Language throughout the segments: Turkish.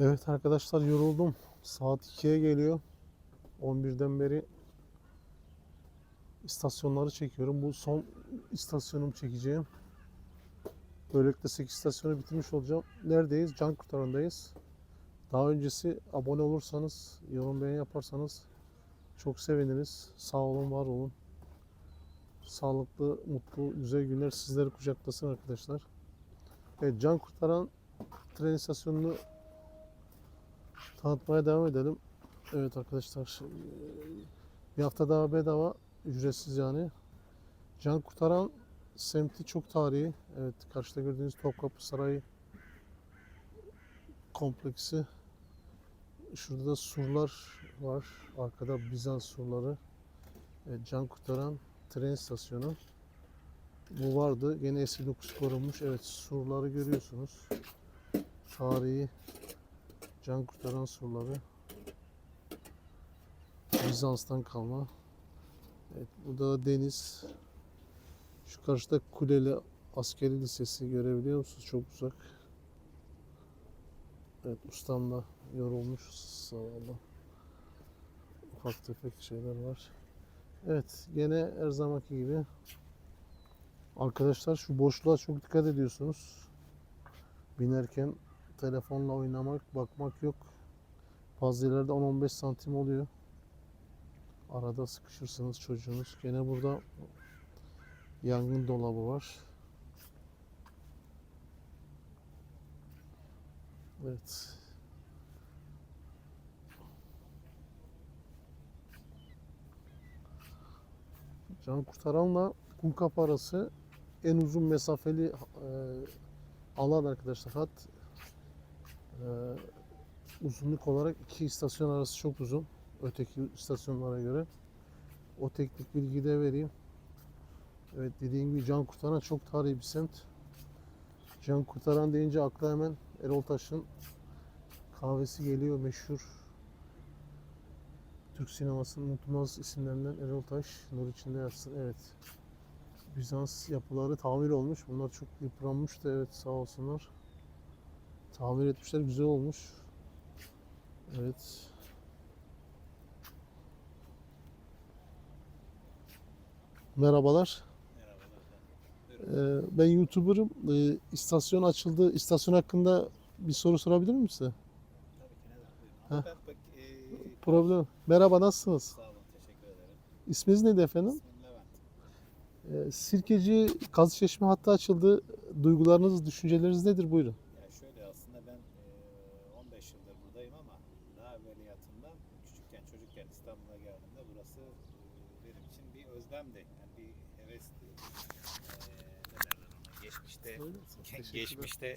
Evet arkadaşlar yoruldum. Saat 2'ye geliyor. 11'den beri istasyonları çekiyorum. Bu son istasyonumu çekeceğim. Böylelikle 8 istasyonu bitirmiş olacağım. Neredeyiz? Can kurtarandayız. Daha öncesi abone olursanız, yorum beğeni yaparsanız çok seviniriz. Sağ olun, var olun. Sağlıklı, mutlu, güzel günler sizleri kucaklasın arkadaşlar. Evet, Can Kurtaran tren istasyonunu tanıtmaya devam edelim. Evet arkadaşlar eee, bir hafta daha bedava ücretsiz yani. Can Kurtaran semti çok tarihi. Evet karşıda gördüğünüz Topkapı Sarayı kompleksi. Şurada da surlar var. Arkada Bizans surları. Evet, Can Kurtaran tren istasyonu. Bu vardı. Gene eski dokusu korunmuş. Evet surları görüyorsunuz. Tarihi can kurtaran surları. Bizans'tan kalma. Evet, burada da deniz. Şu karşıda Kuleli Askeri Lisesi görebiliyor musunuz? Çok uzak. Evet, ustam da yorulmuş. Sağ olun. Ufak tefek şeyler var. Evet, gene her zamanki gibi. Arkadaşlar şu boşluğa çok dikkat ediyorsunuz. Binerken telefonla oynamak, bakmak yok. Bazı yerlerde 10-15 santim oluyor. Arada sıkışırsınız çocuğunuz. Gene burada yangın dolabı var. Evet. Can kurtaranla Kumkap arası en uzun mesafeli e, alan arkadaşlar. Hat uzunluk olarak iki istasyon arası çok uzun. Öteki istasyonlara göre. O teknik bilgiyi de vereyim. Evet dediğim gibi Can Kurtaran çok tarihi bir semt. Can Kurtaran deyince akla hemen Erol Taş'ın kahvesi geliyor meşhur. Türk sinemasının unutulmaz isimlerinden Erol Taş. Nur içinde yatsın. Evet. Bizans yapıları tamir olmuş. Bunlar çok yıpranmış da evet sağ olsunlar. Tamir etmişler güzel olmuş. Evet. Merhabalar. Ee, ben YouTuber'ım. Ee, istasyon açıldı. İstasyon hakkında bir soru sorabilir miyim size? Tabii ki bak, eee, Problem. Merhaba nasılsınız? Sağ olun, teşekkür ederim. İsminiz neydi efendim? İsmim Levent. Ee, Sirkeci Kazıçeşme hattı açıldı. Duygularınız, düşünceleriniz nedir? Buyurun. Ya şöyle aslında ben eee, 15 yıldır buradayım ama daha evveliyatından küçükken, çocukken İstanbul'a geldiğimde burası eee, benim için bir özlemdi. Yani bir hevesti. Eee, ne derler ona? Geçmişte geçmişte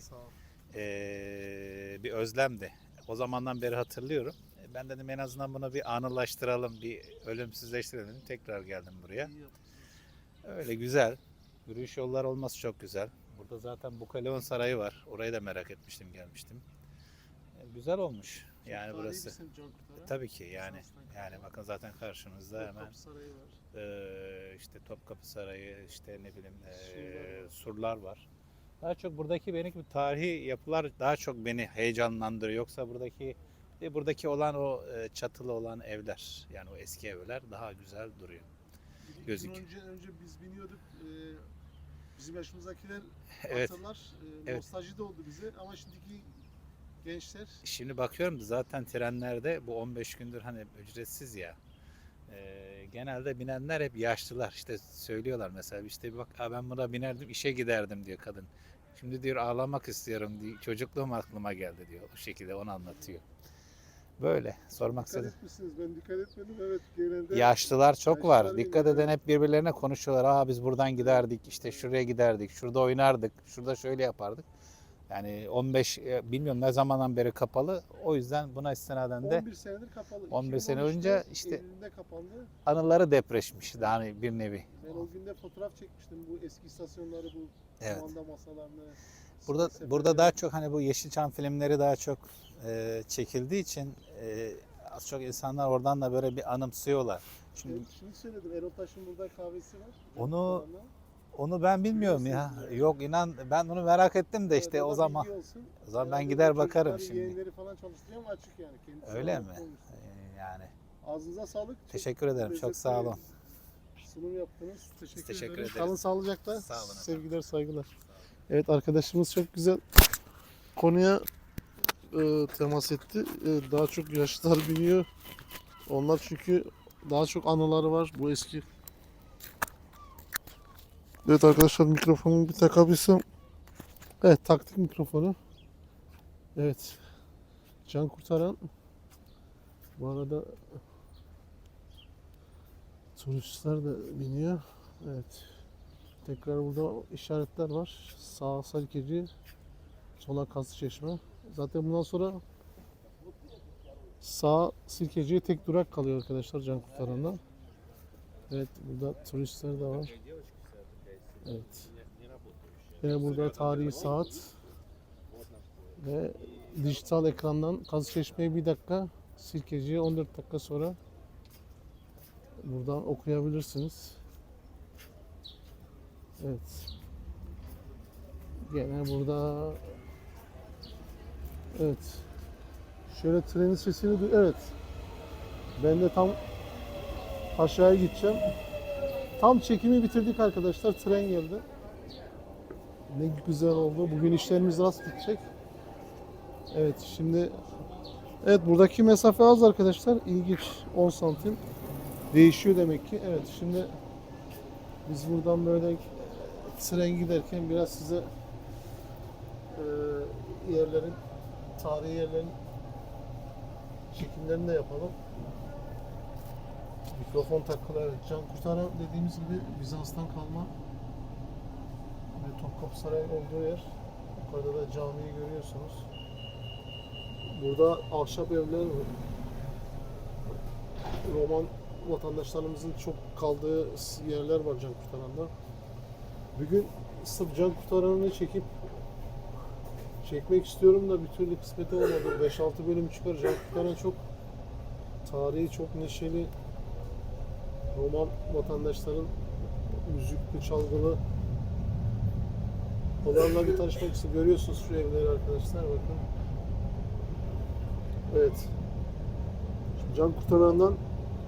eee, bir özlemdi. O zamandan beri hatırlıyorum. E, Ben dedim en azından bunu bir anılaştıralım, bir ölümsüzleştirelim. Tekrar geldim buraya. Öyle güzel. Yürüyüş yolları olması çok güzel. Burada zaten Bukaleon Sarayı var. Orayı da merak etmiştim, gelmiştim. E, Güzel olmuş yani burası. Tabii ki yani yani bakın zaten karşımızda hemen e, işte Topkapı Sarayı, işte ne bileyim e, surlar var. Daha çok buradaki benim gibi tarihi yapılar daha çok beni heyecanlandırıyor. Yoksa buradaki de buradaki olan o e, çatılı olan evler yani o eski evler daha güzel duruyor. gözüküyor. Önce, önce biz biniyorduk. e, bizim yaşımızdakiler Evet. hatırlar. e, Evet. Nostalji de oldu bize. Ama şimdiki gençler Şimdi bakıyorum da zaten trenlerde bu 15 gündür hani ücretsiz ya. Ee, genelde binenler hep yaşlılar. İşte söylüyorlar mesela işte bak "Aa, ben buna binerdim işe giderdim diyor kadın. Şimdi diyor ağlamak istiyorum diyor. Çocukluğum aklıma geldi diyor. O şekilde onu anlatıyor. Böyle sormak dikkat istedim. etmişsiniz. Ben dikkat etmedim. Evet genelde Yaşlılar çok var. Yaşlılar Dikkat biniyor, eden hep birbirlerine konuşuyorlar. Aa biz buradan giderdik, işte şuraya giderdik, şurada oynardık, şurada şöyle yapardık. Yani 15 e, bilmiyorum ne zamandan beri kapalı. O yüzden buna istinaden de 11 senedir kapalı. 11 sene 2013'te önce işte- kapandı. anıları depreşmiş yani bir nevi. Ben o günde fotoğraf çekmiştim bu eski istasyonları bu Evet. masalarını. Burada seferleri. burada daha çok hani bu Yeşilçam filmleri daha çok e, çekildiği için e, az çok insanlar oradan da böyle bir anımsıyorlar. Çünkü Evet, şimdi söyledim Erol Taş'ın burada kahvesi var. Onu-. Onu ben bilmiyorum ya. Yok inan ben onu merak ettim de işte Evet, o zaman. o zaman ben gider bakarım şimdi. Yeğenleri falan çalıştırıyor ama açık yani. Kendisi Öyle mi? Ee, Yani Ağzınıza sağlık. Çok teşekkür ederim. Çok sağ olun. Sunum yaptınız. Teşekkür, teşekkür ederim. ederiz. Kalın sağlıcakla. Sağ olun. Sevgiler, saygılar. Evet arkadaşımız çok güzel konuya e, temas etti. E, daha çok yaşlılar biliyor. Onlar çünkü daha çok anıları var bu eski. Evet arkadaşlar mikrofonun bir takabilsem. Evet taktık mikrofonu. Evet. Can kurtaran. Bu arada turistler de biniyor. Evet. Tekrar burada işaretler var. Sağ Salkeci, sola Kazlı Çeşme. Zaten bundan sonra sağ Sirkeci'ye tek durak kalıyor arkadaşlar can kurtarandan. Evet burada turistler de var. Evet. Ve burada tarihi saat ve dijital ekrandan Kazlı Çeşme'ye bir dakika, Sirkeci'ye 14 dakika sonra buradan okuyabilirsiniz. Evet. Gene burada Evet. Şöyle trenin sesini duy- Evet. Ben de tam aşağıya gideceğim. Tam çekimi bitirdik arkadaşlar. Tren geldi. Ne güzel oldu. Bugün işlerimiz rast gidecek. Evet şimdi Evet buradaki mesafe az arkadaşlar. İlginç 10 santim. Değişiyor demek ki. Evet şimdi biz buradan böyle tren giderken biraz size e, yerlerin, tarihi yerlerin çekimlerini de yapalım. Mikrofon takılı evet. Can Kurtaran dediğimiz gibi Bizans'tan kalma ve Topkapı Sarayı olduğu yer. Yukarıda da camiyi görüyorsunuz. Burada ahşap evler var. Roman vatandaşlarımızın çok kaldığı yerler var Can Kurtaran'da. Bugün sırf Can Kurtaran'ı çekip çekmek istiyorum da bir türlü kısmet olmadı. 5-6 bölüm çıkar. Can Kurtaran çok tarihi, çok neşeli. Roman vatandaşların müzikli, çalgılı Onlarla bir tanışmak istiyorum. Görüyorsunuz şu evleri arkadaşlar bakın. Evet. Şimdi Can Kurtaran'dan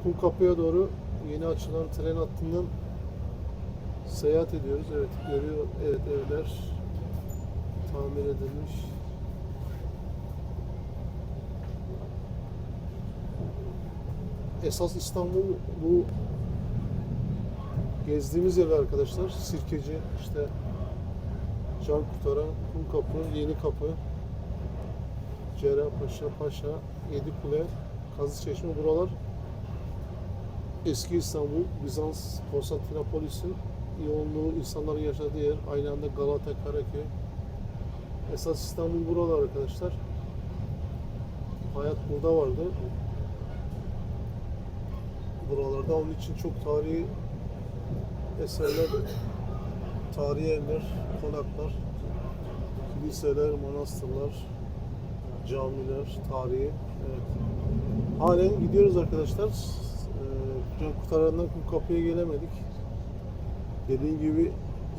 Kumkapı'ya doğru yeni açılan tren hattından seyahat ediyoruz. Evet görüyor. Evet evler tamir edilmiş. Esas İstanbul bu gezdiğimiz yer arkadaşlar. Sirkeci işte Can Kurtaran, Kumkapı, Yeni Kapı, Cerrahpaşa, Paşa, Yedikule, Kazlıçeşme buralar eski İstanbul, Bizans, Konstantinopolis'in yoğunluğu, insanların yaşadığı yer. Aynı anda Galata, Karaköy. Esas İstanbul buralar arkadaşlar. Hayat burada vardı. Buralarda onun için çok tarihi eserler, tarihi yerler, konaklar, kiliseler, manastırlar, camiler, tarihi. Evet. Halen gidiyoruz arkadaşlar. Ee, Can Kurtaran'dan Kumkapı'ya gelemedik. Dediğim gibi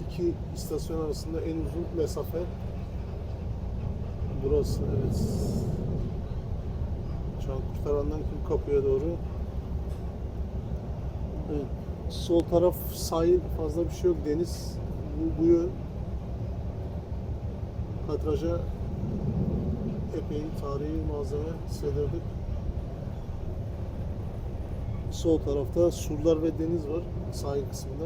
iki istasyon arasında en uzun mesafe burası. Evet. Can Kurtaran'dan Kumkapı'ya doğru. Evet. Sol taraf sahil fazla bir şey yok. Deniz bu, bu yön. Kadraja epey tarihi malzeme sığdırdık. Sol tarafta surlar ve deniz var sahil kısmında.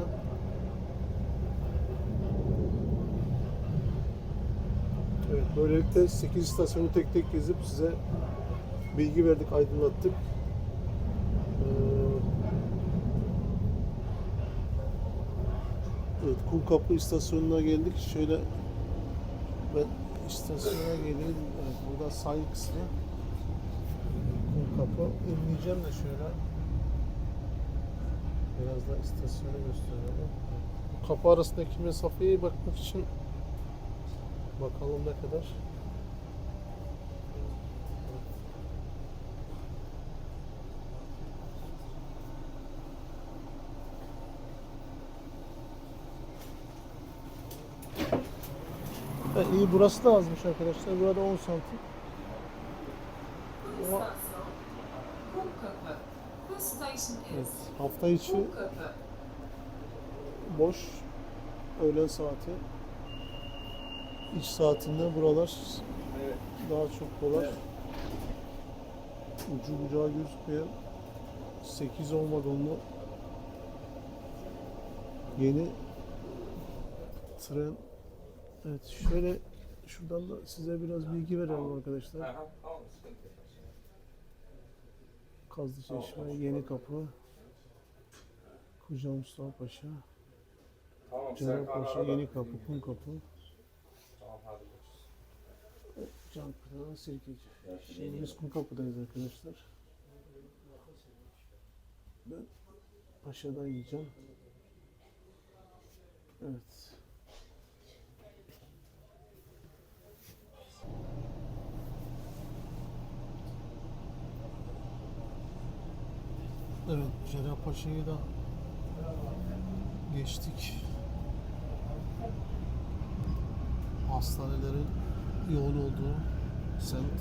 Evet, böylelikle 8 istasyonu tek tek gezip size bilgi verdik, aydınlattık. Ee, Evet, Kumkapı istasyonuna geldik. Şöyle ben istasyona geleyim. Evet, burada sahil kısmı. Kumkapı. İnleyeceğim de şöyle. Biraz da istasyonu gösterelim. Kapı arasındaki mesafeye bakmak için bakalım ne kadar. İyi burası da azmış arkadaşlar. Burada 10 santim. Ama evet, hafta içi boş. Öğlen saati. İç saatinde buralar daha çok dolar. Ucu bucağı gözükmeyen 8-10 vagonlu yeni tren. Evet şöyle şuradan da size biraz bilgi verelim arkadaşlar. Kazlı Çeşme, Yeni Kapı, Koca Mustafa Paşa, Cerrahpaşa, Yeni Kapı, Kum Kapı, Cankırı, Sirkeci. Şimdi biz Kum Kapı'dayız arkadaşlar. Ben Paşa'dan yiyeceğim. Evet. Evet, Cerrahpaşa'yı da geçtik. Hastanelerin yoğun olduğu semt.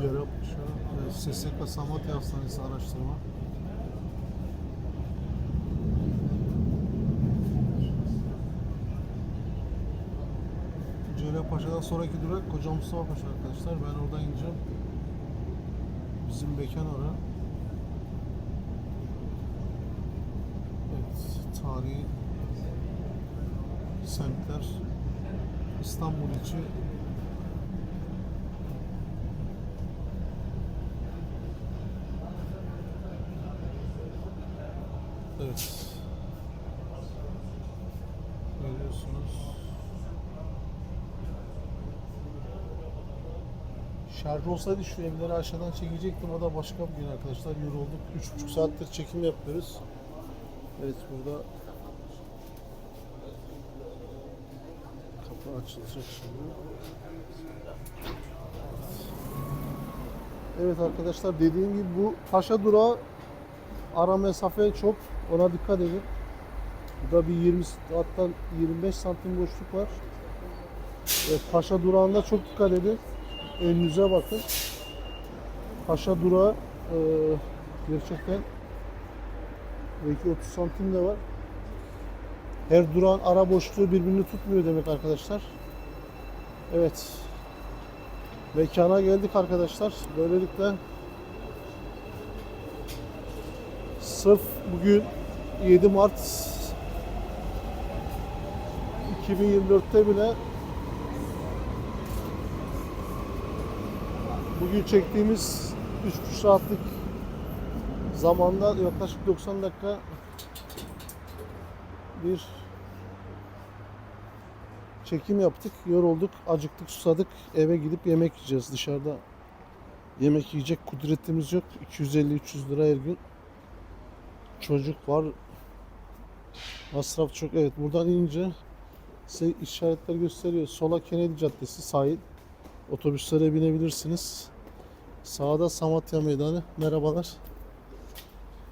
Cerrahpaşa, evet, SSK Samatya Hastanesi araştırma. Cerrahpaşa'dan sonraki durak Koca Mustafa Paşa arkadaşlar. Ben oradan ineceğim. Bizim mekan orası. Evet, tarihi semtler İstanbul içi Evet. Görüyorsunuz. Şarj olsaydı şu evleri aşağıdan çekecektim. O da başka bir gün arkadaşlar. Yorulduk. 3,5 saattir çekim yapıyoruz. Evet burada kapı açılacak şimdi. Evet arkadaşlar dediğim gibi bu Paşa durağı ara mesafe çok ona dikkat edin. Burada bir 20 hatta 25 santim boşluk var. Evet, Paşa durağında çok dikkat edin. Önünüze bakın. Paşa durağı e, gerçekten belki 30 santim de var. Her durağın ara boşluğu birbirini tutmuyor demek arkadaşlar. Evet. Mekana geldik arkadaşlar. Böylelikle sırf bugün 7 Mart 2024'te bile bugün çektiğimiz 3,5 saatlik zamanda yaklaşık 90 dakika bir çekim yaptık. Yorulduk, acıktık, susadık. Eve gidip yemek yiyeceğiz. Dışarıda yemek yiyecek kudretimiz yok. 250-300 lira her gün. Çocuk var. Masraf çok. Evet buradan inince size işaretler gösteriyor. Sola Kennedy Caddesi sahil. Otobüslere binebilirsiniz. Sağda Samatya Meydanı. Merhabalar.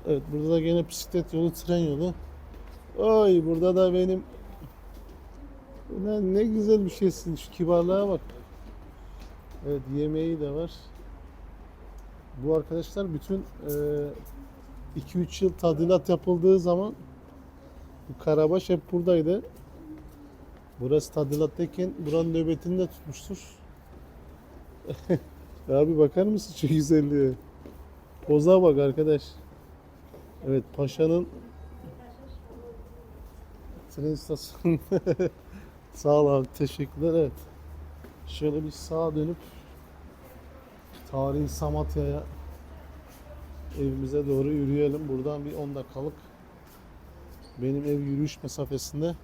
Evet burada da gene bisiklet yolu, tren yolu. Oy burada da benim Ulan ne güzel bir şeysin. Şu kibarlığa bak. Evet yemeği de var. Bu arkadaşlar bütün 2-3 yıl tadilat yapıldığı zaman bu Karabaş hep buradaydı. Burası tadilattayken buranın nöbetini de tutmuştur. Abi bakar mısın şu güzelliğe? Poza bak arkadaş. Evet Paşa'nın tren istasyonu. Sağ ol abi teşekkürler evet. Şöyle bir sağa dönüp tarihi Samatya'ya evimize doğru yürüyelim. Buradan bir 10 dakikalık benim ev yürüyüş mesafesinde.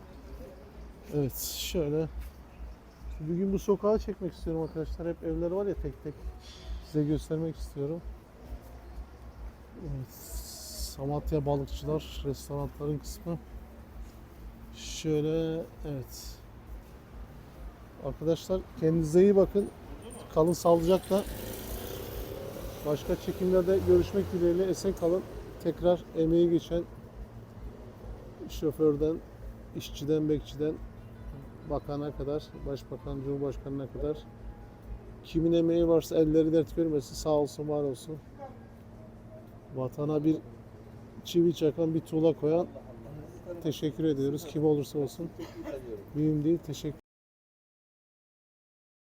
Evet şöyle bugün bu sokağı çekmek istiyorum arkadaşlar. Hep evler var ya tek tek size göstermek istiyorum. Evet, Samatya balıkçılar restoranların kısmı. Şöyle evet. Arkadaşlar kendinize iyi bakın. Kalın sağlıcakla. Başka çekimlerde görüşmek dileğiyle esen kalın. Tekrar emeği geçen şoförden, işçiden, bekçiden bakana kadar, başbakan, cumhurbaşkanına kadar kimin emeği varsa elleri dert görmesin. Sağ olsun, var olsun. Vatana bir çivi çakan, bir tuğla koyan teşekkür ediyoruz. Kim olursa olsun. Mühim değil. Teşekkür